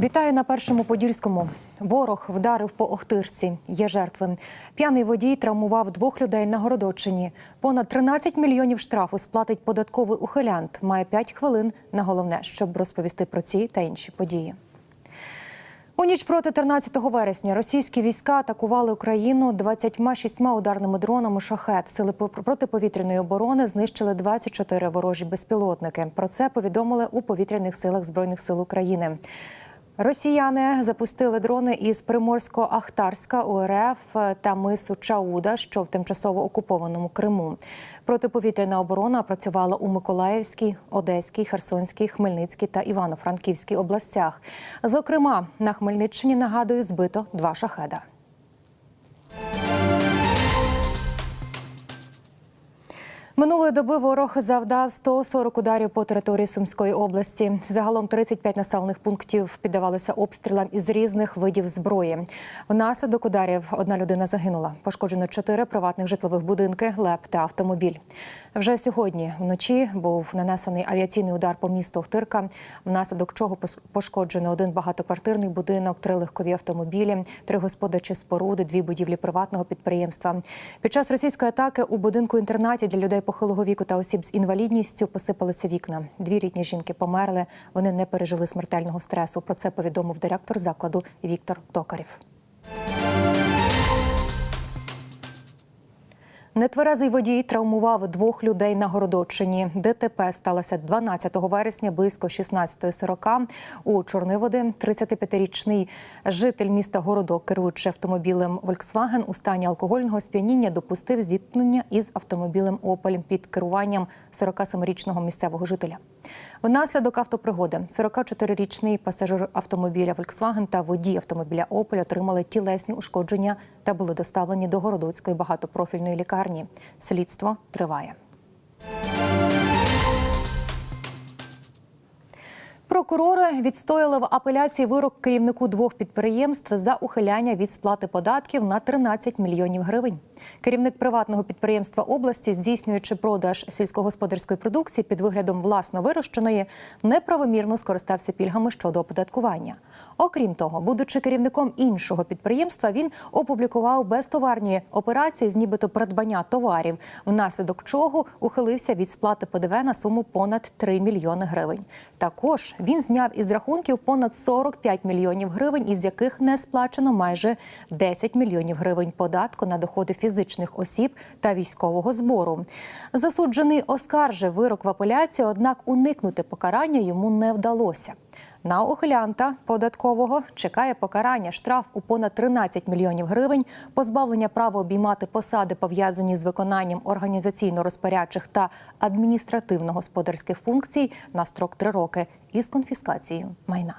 Вітаю на першому подільському. Ворог вдарив по Охтирці. Є жертви. П'яний водій травмував двох людей на Городочині. Понад 13 мільйонів штрафу сплатить податковий ухилянт. Має 5 хвилин на головне, щоб розповісти про ці та інші події. У ніч проти 13 вересня російські війська атакували Україну 26 ударними дронами шахет. Сили протиповітряної оборони знищили 24 ворожі безпілотники. Про це повідомили у повітряних силах збройних сил України. Росіяни запустили дрони із Приморсько-Ахтарська УРФ та мису Чауда, що в тимчасово окупованому Криму. Протиповітряна оборона працювала у Миколаївській, Одеській, Херсонській, Хмельницькій та Івано-Франківській областях. Зокрема, на Хмельниччині нагадую збито два шахеда. Минулої доби ворог завдав 140 ударів по території Сумської області. Загалом 35 населених пунктів піддавалися обстрілам із різних видів зброї. Внаслідок ударів одна людина загинула. Пошкоджено чотири приватних житлових будинки, леп та автомобіль. Вже сьогодні вночі був нанесений авіаційний удар по місту Охтирка, внаслідок чого пошкоджено один багатоквартирний будинок, три легкові автомобілі, три господарчі споруди, дві будівлі приватного підприємства. Під час російської атаки у будинку інтернаті для людей похилого віку та осіб з інвалідністю посипалися вікна. Дві рідні жінки померли. Вони не пережили смертельного стресу. Про це повідомив директор закладу Віктор Токарів. Нетверезий водій травмував двох людей на Городочині. ДТП сталося 12 вересня близько 16.40 у Чорниводи. 35-річний житель міста Городок, керуючи автомобілем Volkswagen у стані алкогольного сп'яніння, допустив зіткнення із автомобілем Опель під керуванням 47-річного місцевого жителя. Внаслідок автопригоди 44-річний пасажир автомобіля Volkswagen та водій автомобіля Opel отримали тілесні ушкодження та були доставлені до Городоцької багатопрофільної лікарні. Слідство триває. Прокурори відстояли в апеляції вирок керівнику двох підприємств за ухиляння від сплати податків на 13 мільйонів гривень. Керівник приватного підприємства області, здійснюючи продаж сільськогосподарської продукції під виглядом власно вирощеної, неправомірно скористався пільгами щодо оподаткування. Окрім того, будучи керівником іншого підприємства, він опублікував безтоварні операції з нібито придбання товарів, внаслідок чого ухилився від сплати ПДВ на суму понад 3 мільйони гривень. Також він зняв із рахунків понад 45 мільйонів гривень, із яких не сплачено майже 10 мільйонів гривень податку на доходи фізичних осіб та військового збору. Засуджений оскаржив вирок в апеляції, однак уникнути покарання йому не вдалося. На ухилянта податкового чекає покарання штраф у понад 13 мільйонів гривень, позбавлення права обіймати посади, пов'язані з виконанням організаційно-розпорядчих та адміністративно-господарських функцій на строк 3 роки із конфіскацією майна.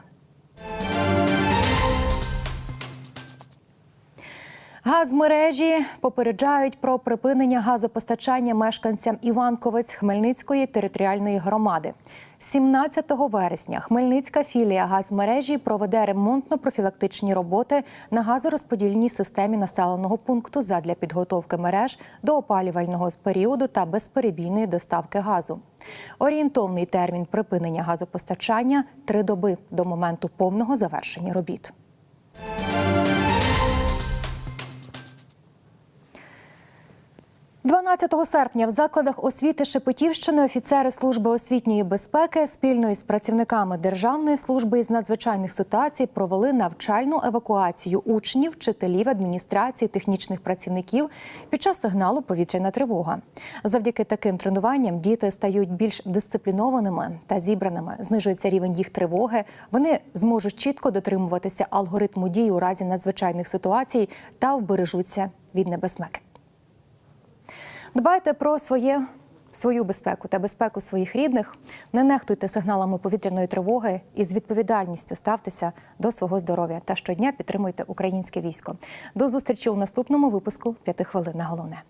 Газмережі попереджають про припинення газопостачання мешканцям Іванковець Хмельницької територіальної громади. 17 вересня Хмельницька філія газмережі проведе ремонтно-профілактичні роботи на газорозподільній системі населеного пункту задля підготовки мереж до опалювального періоду та безперебійної доставки газу. Орієнтовний термін припинення газопостачання три доби до моменту повного завершення робіт. 12 серпня в закладах освіти Шепетівщини офіцери служби освітньої безпеки спільно із працівниками Державної служби із надзвичайних ситуацій провели навчальну евакуацію учнів, вчителів, адміністрації, технічних працівників під час сигналу повітряна тривога. Завдяки таким тренуванням діти стають більш дисциплінованими та зібраними. Знижується рівень їх тривоги. Вони зможуть чітко дотримуватися алгоритму дій у разі надзвичайних ситуацій та вбережуться від небезпеки. Дбайте про своє. Свою безпеку та безпеку своїх рідних не нехтуйте сигналами повітряної тривоги і з відповідальністю ставтеся до свого здоров'я та щодня підтримуйте українське військо. До зустрічі у наступному випуску п'яти хвилин на головне.